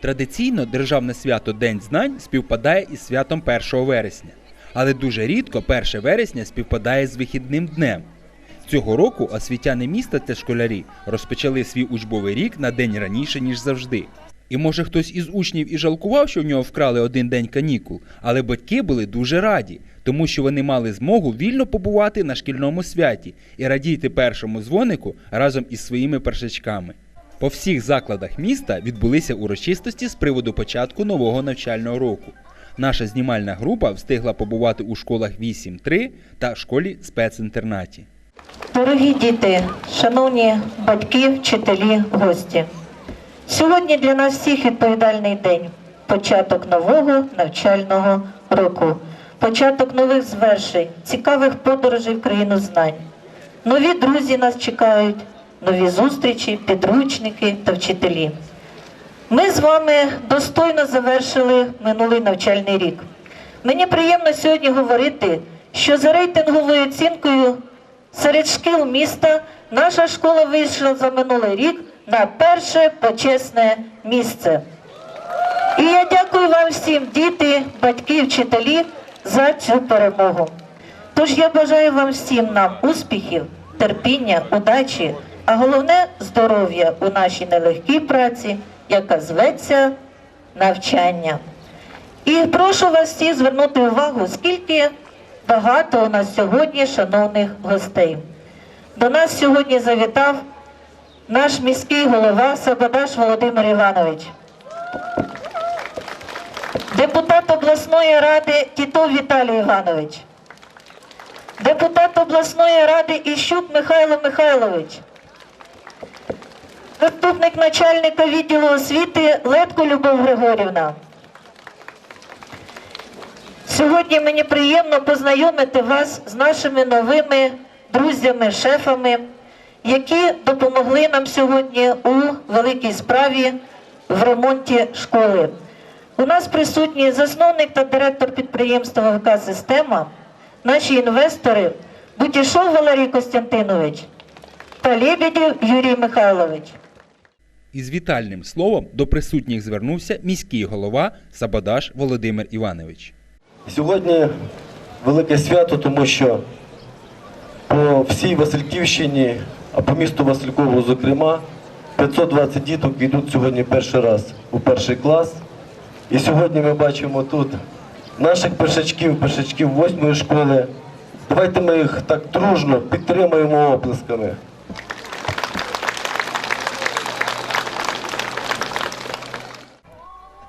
Традиційно державне свято День знань співпадає із святом 1 вересня, але дуже рідко 1 вересня співпадає з вихідним днем. Цього року освітяни міста та школярі розпочали свій учбовий рік на день раніше, ніж завжди. І може хтось із учнів і жалкував, що в нього вкрали один день канікул, але батьки були дуже раді, тому що вони мали змогу вільно побувати на шкільному святі і радіти першому дзвонику разом із своїми першачками. По всіх закладах міста відбулися урочистості з приводу початку нового навчального року. Наша знімальна група встигла побувати у школах 8-3 та школі спецінтернаті. Дорогі діти, шановні батьки, вчителі, гості. Сьогодні для нас всіх відповідальний день початок нового навчального року, початок нових звершень, цікавих подорожей в країну знань. Нові друзі нас чекають, нові зустрічі, підручники та вчителі. Ми з вами достойно завершили минулий навчальний рік. Мені приємно сьогодні говорити, що за рейтинговою оцінкою серед шкіл міста наша школа вийшла за минулий рік на перше почесне місце. І я дякую вам всім, діти, батьки, вчителі, за цю перемогу. Тож я бажаю вам всім нам успіхів, терпіння, удачі, а головне здоров'я у нашій нелегкій праці, яка зветься навчання. І прошу вас всіх звернути увагу, скільки багато у нас сьогодні шановних гостей. До нас сьогодні завітав наш міський голова Сабадаш Володимир Іванович. Депутат обласної ради Тітов Віталій Іванович. Депутат обласної ради Іщук Михайло Михайлович. Заступник начальника відділу освіти Летко Любов Григорівна. Сьогодні мені приємно познайомити вас з нашими новими друзями, шефами, які допомогли нам сьогодні у великій справі в ремонті школи. У нас присутні засновник та директор підприємства ВК Система, наші інвестори Бутішов Валерій Костянтинович та Лебедєв Юрій Михайлович. Із вітальним словом до присутніх звернувся міський голова Сабадаш Володимир Іванович. Сьогодні велике свято, тому що по всій Васильківщині, а по місту Василькову, зокрема, 520 діток йдуть сьогодні перший раз у перший клас. І сьогодні ми бачимо тут наших першачків, першачків восьмої школи. Давайте ми їх так дружно підтримаємо оплесками.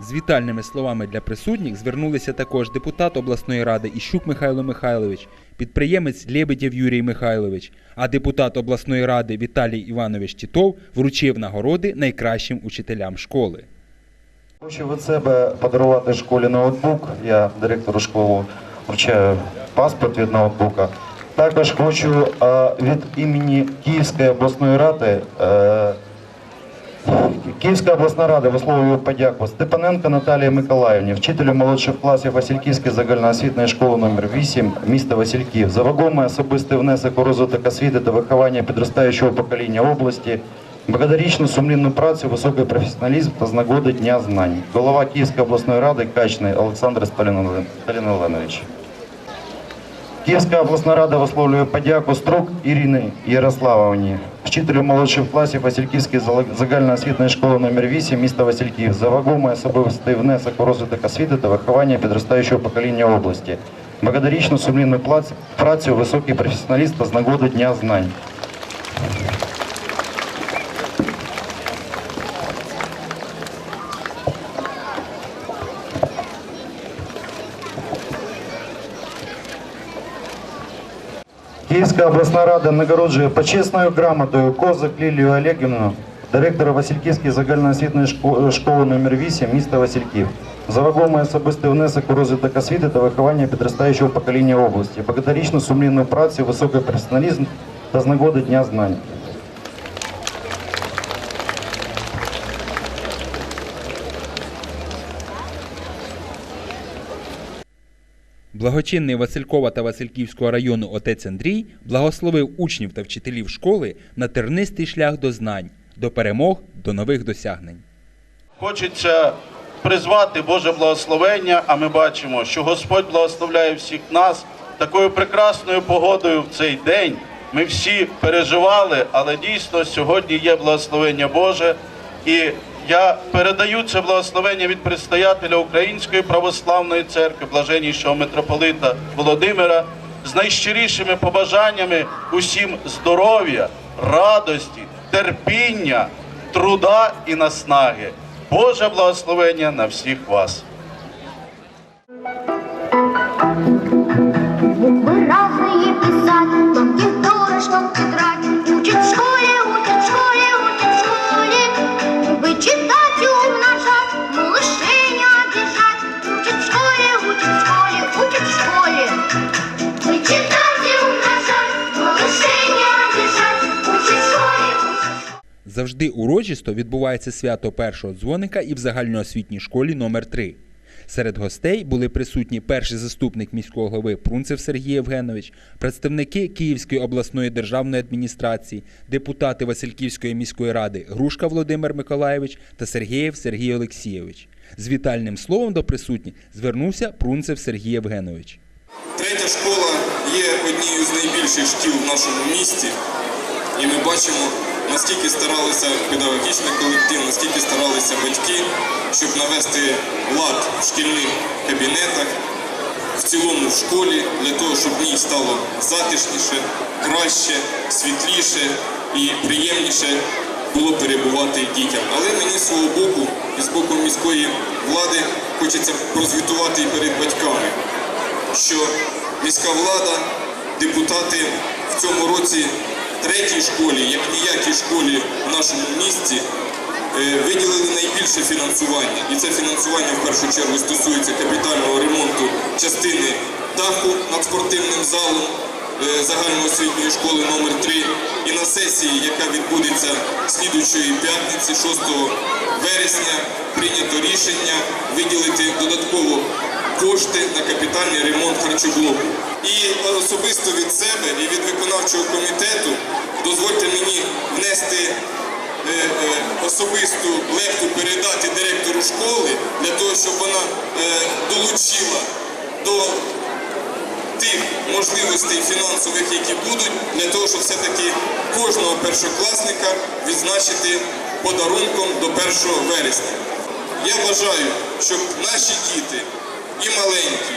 З вітальними словами для присутніх звернулися також депутат обласної ради Іщук Михайло Михайлович, підприємець Лебедєв Юрій Михайлович, а депутат обласної ради Віталій Іванович Тітов вручив нагороди найкращим учителям школи. Хочу від себе подарувати школі ноутбук. Я директору школи вручаю паспорт від ноутбука. Також хочу е, від імені Київської обласної ради. Київська обласна рада висловлює подяку Степаненко Наталії Миколаївні, вчителю молодших класів Васильківської загальноосвітньої школи номер 8 міста Васильків, за вагомий особистий внесок у розвиток освіти та виховання підростаючого покоління області, багаторічну сумлінну працю, високий професіоналізм та з нагоди Дня знань. Голова Київської обласної ради Качний Олександр Сталінович. Київська обласна рада висловлює подяку Струк Ірини Ярославовні, вчителю молодших класів Васильківської загальноосвітної школи номер 8 міста Васильків, за вагомий особистий внесок у розвиток освіти та виховання підростаючого покоління області, Благодарічну сумлінну працю, високий професіоналіст та з нагоди Дня знань. Київська обласна рада нагороджує почесною грамотою Козак Лілію Олегівну, директора Васильківської загальноосвітної шко- школи номер 8 міста Васильків. За вагомий особистий внесок у розвиток освіти та виховання підростаючого покоління області, багаторічну сумлінну працю, високий професіоналізм та з нагоди Дня знань. Благочинний Василькова та Васильківського району отець Андрій благословив учнів та вчителів школи на тернистий шлях до знань, до перемог, до нових досягнень. Хочеться призвати Боже благословення, а ми бачимо, що Господь благословляє всіх нас такою прекрасною погодою в цей день. Ми всі переживали, але дійсно сьогодні є благословення Боже. І я передаю це благословення від предстоятеля Української православної церкви, блаженнішого митрополита Володимира, з найщирішими побажаннями усім здоров'я, радості, терпіння, труда і наснаги. Боже благословення на всіх вас. Завжди урочисто відбувається свято першого дзвоника і в загальноосвітній школі номер 3 Серед гостей були присутні перший заступник міського голови Прунцев Сергій Євгенович, представники Київської обласної державної адміністрації, депутати Васильківської міської ради Грушка Володимир Миколаєвич та Сергієв Сергій Олексійович. З вітальним словом до присутніх звернувся Прунцев Сергій Євгенович. Третя школа є однією з найбільших шкіл в нашому місті, і ми бачимо, наскільки старалися педагогічний колектив, наскільки старалися батьки, щоб навести лад в шкільних кабінетах, в цілому в школі, для того, щоб в стало затишніше, краще, світліше і приємніше було перебувати дітям. Але мені свого боку і з боку міської влади хочеться прозвітувати і перед батьками що міська влада, депутати в цьому році третій школі, як ніякій школі в нашому місті, е, виділили найбільше фінансування. І це фінансування в першу чергу стосується капітального ремонту частини даху над спортивним залом е, загальноосвітньої школи номер 3 І на сесії, яка відбудеться слідуючої п'ятниці, 6 вересня, прийнято рішення виділити додатково кошти на капітальний ремонт харчоблоку. І особисто від себе і від виконавчого комітету дозвольте мені внести е, е, особисту лепту передати директору школи для того, щоб вона е, долучила до тих можливостей фінансових, які будуть, для того, щоб все-таки кожного першокласника відзначити подарунком до 1 вересня. Я бажаю, щоб наші діти, і маленькі,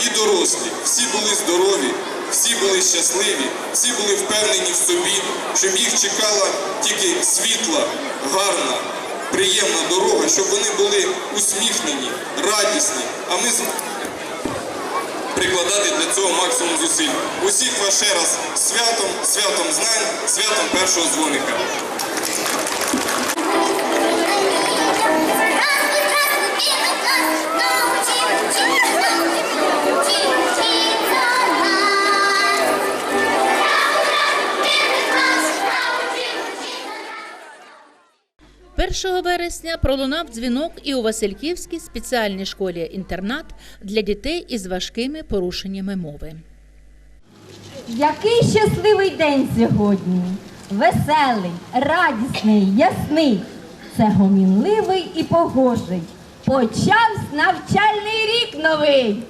і дорослі, всі були здорові, всі були щасливі, всі були впевнені в собі, щоб їх чекала тільки світла, гарна, приємна дорога, щоб вони були усміхнені, радісні. А ми прикладати для цього максимум зусиль. Усіх вас ще раз святом, святом знань, святом першого дзвоника. 1 вересня пролунав дзвінок і у Васильківській спеціальній школі-інтернат для дітей із важкими порушеннями мови. Який щасливий день сьогодні! Веселий, радісний, ясний. Це гомінливий і погожий. Почався навчальний рік новий.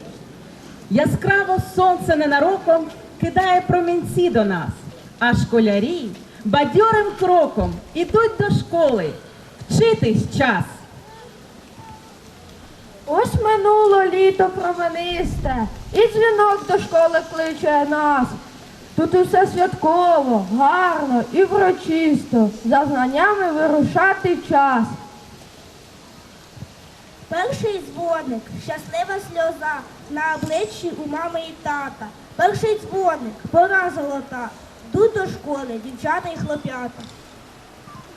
Яскраво сонце ненароком кидає промінці до нас, а школярі бадьорим кроком ідуть до школи. Вчитись час. Ось минуло літо променисте, і дзвінок до школи кличе нас. Тут усе святково, гарно і врочисто, за знаннями вирушати час. Перший дзвоник, щаслива сльоза на обличчі у мами і тата. Перший дзвоник, пора золота. Йдуть до школи, дівчата і хлоп'ята.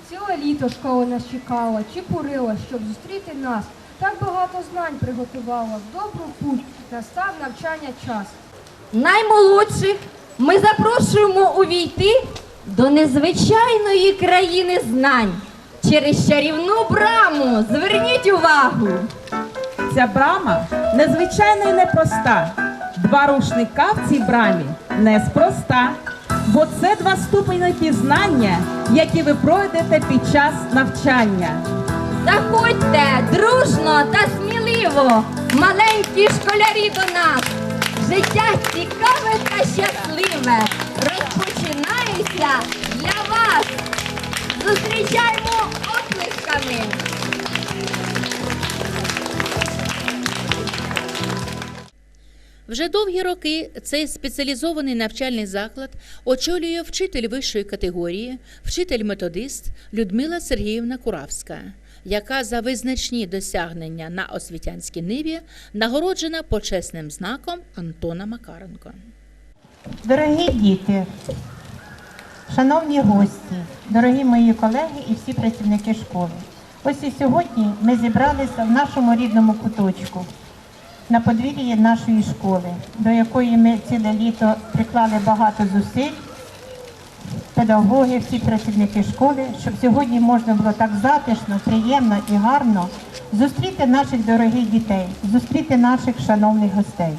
Ціле літо школа нас чекала, чепурила, щоб зустріти нас. Так багато знань приготувала, в добру путь настав навчання час. Наймолодших ми запрошуємо увійти до незвичайної країни знань через чарівну браму. Зверніть увагу! Ця брама незвичайно і непроста. Два рушника в цій брамі неспроста. Бо це два ступені пізнання, які ви пройдете під час навчання. Заходьте дружно та сміливо, маленькі школярі до нас. Життя цікаве та щасливе розпочинається для вас. Зустрічаємо оплесками. Вже довгі роки цей спеціалізований навчальний заклад очолює вчитель вищої категорії, вчитель-методист Людмила Сергіївна Куравська, яка за визначні досягнення на освітянській ниві нагороджена почесним знаком Антона Макаренко. Дорогі діти, шановні гості, дорогі мої колеги і всі працівники школи. Ось і сьогодні ми зібралися в нашому рідному куточку на подвір'ї нашої школи, до якої ми ціле літо приклали багато зусиль, педагоги, всі працівники школи, щоб сьогодні можна було так затишно, приємно і гарно зустріти наших дорогих дітей, зустріти наших шановних гостей.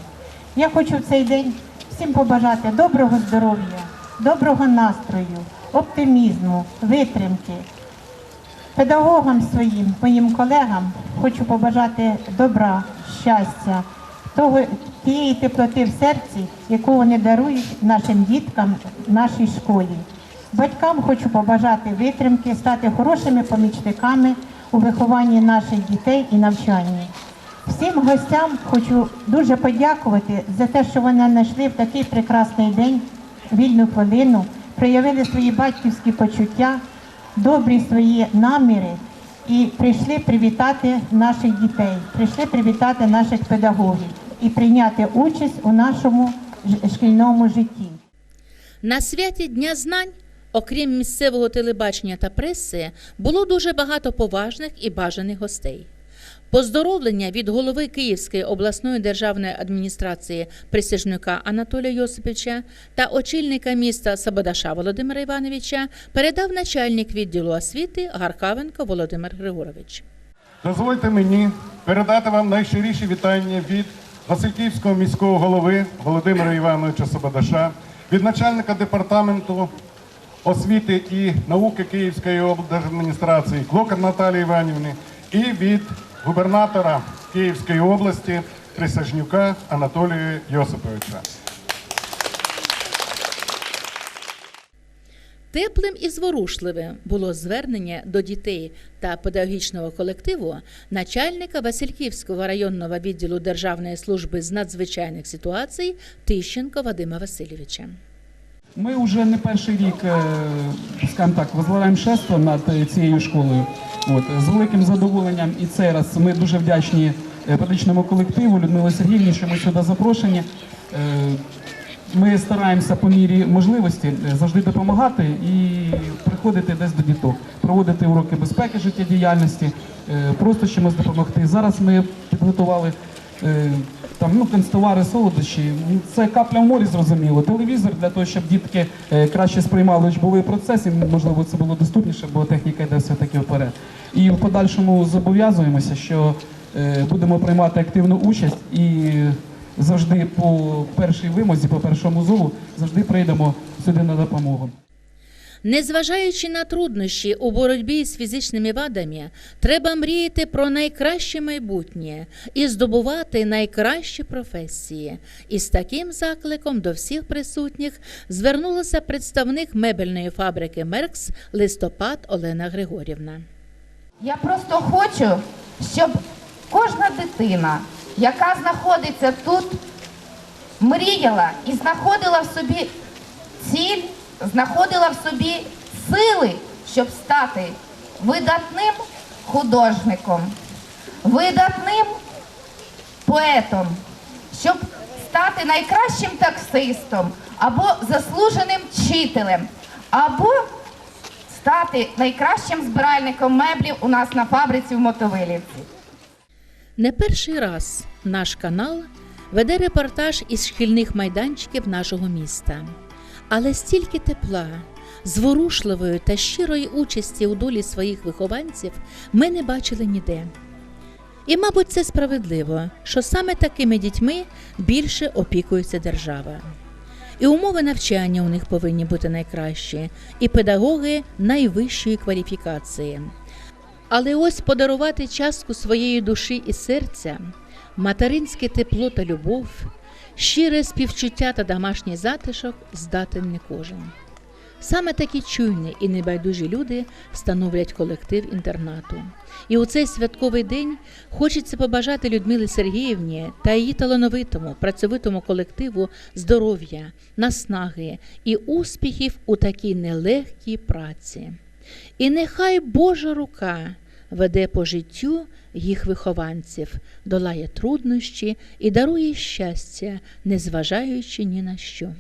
Я хочу в цей день всім побажати доброго здоров'я, доброго настрою, оптимізму, витримки. Педагогам своїм, моїм колегам хочу побажати добра, щастя, того, тієї теплоти в серці, яку вони дарують нашим діткам нашій школі. Батькам хочу побажати витримки, стати хорошими помічниками у вихованні наших дітей і навчанні. Всім гостям хочу дуже подякувати за те, що вони знайшли в такий прекрасний день, вільну хвилину, проявили свої батьківські почуття, добрі свої наміри і прийшли привітати наших дітей, прийшли привітати наших педагогів і прийняти участь у нашому шкільному житті. На святі Дня знань, окрім місцевого телебачення та преси, було дуже багато поважних і бажаних гостей. Поздоровлення від голови Київської обласної державної адміністрації присяжника Анатолія Йосиповича та очільника міста Сабодаша Володимира Івановича передав начальник відділу освіти Гаркавенко Володимир Григорович. Дозвольте мені передати вам найщиріші вітання від Васильківського міського голови Володимира Івановича Сабадаша, від начальника департаменту освіти і науки Київської облдержадміністрації Клокар Наталії Іванівни і від губернатора Київської області Присяжнюка Анатолія Йосиповича. Теплим і зворушливим було звернення до дітей та педагогічного колективу начальника Васильківського районного відділу Державної служби з надзвичайних ситуацій Тищенко Вадима Васильовича. Ми вже не перший рік, е, скажімо так, возглавляємо шество над цією школою. От, з великим задоволенням і цей раз ми дуже вдячні е, педагогічному колективу Людмилі Сергіївні, що ми сюди запрошені. Е, Ми стараємося по мірі можливості е, завжди допомагати і приходити десь до діток, проводити уроки безпеки життєдіяльності, просто чимось допомогти. Зараз ми підготували там ну канцтовари, солодощі. Це капля в морі, зрозуміло. Телевізор для того, щоб дітки е, краще сприймали учбовий процес, і можливо це було доступніше, бо техніка йде все таки вперед. І в подальшому зобов'язуємося, що е, будемо приймати активну участь і завжди по першій вимозі, по першому зову, завжди прийдемо сюди на допомогу. Незважаючи на труднощі у боротьбі з фізичними вадами, треба мріяти про найкраще майбутнє і здобувати найкращі професії. І з таким закликом до всіх присутніх звернулася представник мебельної фабрики Меркс листопад Олена Григорівна. Я просто хочу, щоб кожна дитина, яка знаходиться тут, мріяла і знаходила в собі ціль, знаходила в собі сили, щоб стати видатним художником, видатним поетом, щоб стати найкращим таксистом або заслуженим вчителем, або стати найкращим збиральником меблів у нас на фабриці в Мотовилівці. Не перший раз наш канал веде репортаж із шкільних майданчиків нашого міста. Але стільки тепла, зворушливої та щирої участі у долі своїх вихованців ми не бачили ніде. І, мабуть, це справедливо, що саме такими дітьми більше опікується держава. І умови навчання у них повинні бути найкращі, і педагоги найвищої кваліфікації. Але ось подарувати частку своєї душі і серця, материнське тепло та любов, щире співчуття та домашній затишок здатен не кожен. Саме такі чуйні і небайдужі люди становлять колектив інтернату. І у цей святковий день хочеться побажати Людмилі Сергіївні та її талановитому, працьовитому колективу здоров'я, наснаги і успіхів у такій нелегкій праці. І нехай Божа рука веде по життю їх вихованців, долає труднощі і дарує щастя, незважаючи ні на що.